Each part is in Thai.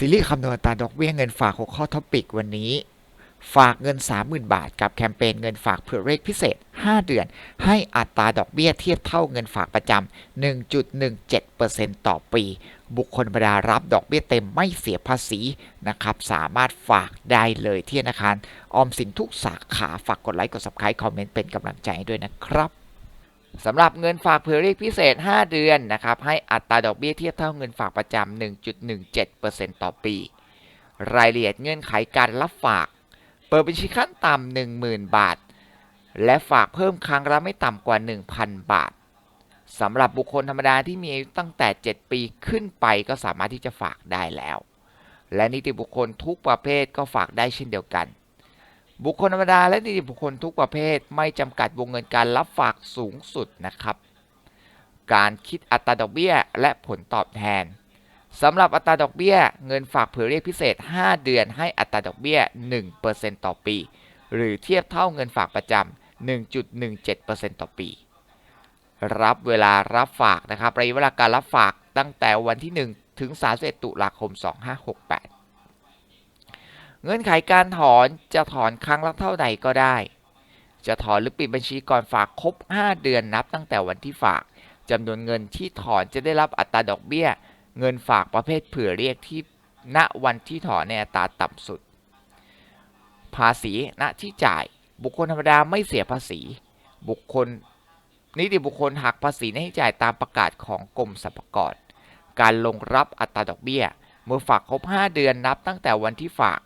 ซีรีส์คำนวณตาดอกเบี้ยเงินฝากหัวข้อท็อปิกวันนี้ ฝากเงิน 30,000 บาท กับแคมเปญเงินฝากเผื่อเลขพิเศษ 5 เดือน ให้อัตราดอกเบี้ยเทียบเท่าเงินฝากประจำ 1.17%ต่อปี บุคคลธรรมดารับดอกเบี้ยเต็มไม่เสียภาษีนะครับ สามารถฝากได้เลยที่ธนาคารออมสินทุกสาขา ฝากกดไลค์ กด subscribe คอมเมนต์เป็นกำลังใจด้วยนะครับ สำหรับเงินฝากเผื่อเรียกพิเศษ 5 เดือนนะครับให้อัตราดอกเบี้ยเทียบเท่าเงินฝากประจำ 1.17%ต่อปี รายละเอียดเงื่อนไขการรับฝาก เปิดบัญชีขั้นต่ำ10,000 บาท และฝากเพิ่มครั้งละไม่ต่ำกว่า 1,000 บาทสำหรับบุคคลธรรมดาที่มีอายุตั้งแต่ 7 ปีขึ้นไปก็สามารถที่จะฝากได้แล้ว และนิติบุคคลทุกประเภทก็ฝากได้เช่นเดียวกัน บุคคลธรรมดาและนิติบุคคลทุกประเภทไม่จำกัดวงเงินการรับฝากสูงสุดนะครับ การคิดอัตราดอกเบี้ยและผลตอบแทนสำหรับอัตราดอกเบี้ย เงินฝากเผื่อเรียกพิเศษ 5 เดือนให้อัตราดอกเบี้ย 1%ต่อปี หรือเทียบเท่าเงินฝากประจำ 1.17%ต่อปี รับเวลารับฝากนะครับระยะเวลาการรับฝากตั้งแต่วันที่ 1 ถึง 31 ตุลาคม 2568 เงื่อนไขการถอนจะถอนครั้งละเท่าใดก็ได้ จะถอนหรือปิดบัญชีก่อนฝากครบ 5 เดือนนับตั้งแต่วันที่ฝากจำนวนเงินที่ถอนจะได้รับอัตราดอกเบี้ย เงินฝากประเภทเผื่อเรียกที่ณวันที่ถอนในอัตราต่ำสุด ภาษีณที่จ่าย บุคคลธรรมดาไม่เสียภาษี บุคคลนิติบุคคลหักภาษีในที่จ่ายตามประกาศของกรมสรรพากรการลงรับอัตราดอกเบี้ย เมื่อฝากครบ 5 เดือนนับตั้งแต่วันที่ฝาก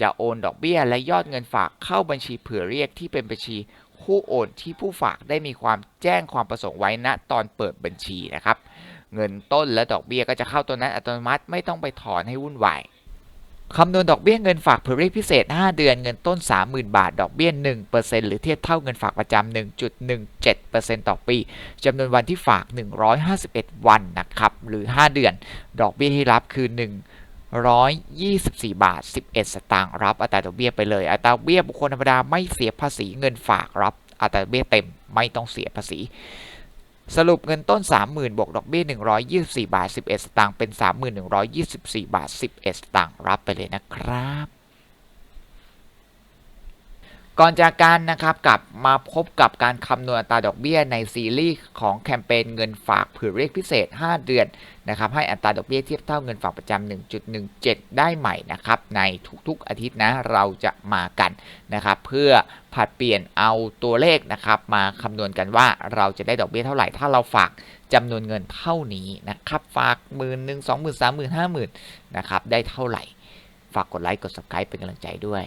จะโอนดอกเบี้ยและยอดเงินฝากเข้าบัญชีเผื่อเรียกที่เป็นบัญชีผู้โอนที่ผู้ฝากได้มีความแจ้งความประสงค์ไว้ณตอนเปิดบัญชีนะครับ เงินต้นและดอกเบี้ยก็จะเข้าตัวนั้นอัตโนมัติไม่ต้องไปถอนให้วุ่นวายคำนวณดอกเบี้ยเงินฝากเผื่อเรียกพิเศษ 5 เดือนเงินต้น 30,000 บาท ดอกเบี้ย 1%หรือเทียบเท่าเงินฝากประจำ1.17%ต่อปีจำนวนวันที่ฝาก 151 วันนะครับ หรือ 5 เดือน ดอกเบี้ยที่รับคือ 1 124 บาท 11 สตางค์รับ อัตราดอกเบี้ยไปเลย อัตราเบี้ยบุคคลธรรมดาไม่เสียภาษีเงินฝากรับ อัตราดอกเบี้ยเต็มไม่ต้องเสียภาษี สรุปเงินต้น 30,000บวกดอกเบี้ย 124 บาท 11 สตางค์เป็น 3124 บาท 11 สตางค์รับไปเลยนะครับ ก่อนจากกันนะครับกลับมาพบกับการคำนวณอัตราดอกเบี้ยในซีรีส์ของแคมเปญเงินฝากเผื่อเรียกพิเศษ 5 เดือนนะครับให้อัตราดอกเบี้ยเทียบเท่าเงินฝากประจำ1.17 ได้ใหม่นะครับในทุกๆอาทิตย์นะเราจะมากันนะครับเพื่อผัดเปลี่ยนเอาตัวเลขนะครับมาคำนวณกันว่าเราจะได้ดอกเบี้ยเท่าไหร่ถ้าเราฝากจำนวนเงินเท่านี้นะครับฝากหมื่นหนึ่งสองหมื่นสามหมื่นห้าหมื่นนะครับได้เท่าไหร่ ฝากกดไลค์กด subscribe เป็นกำลังใจด้วย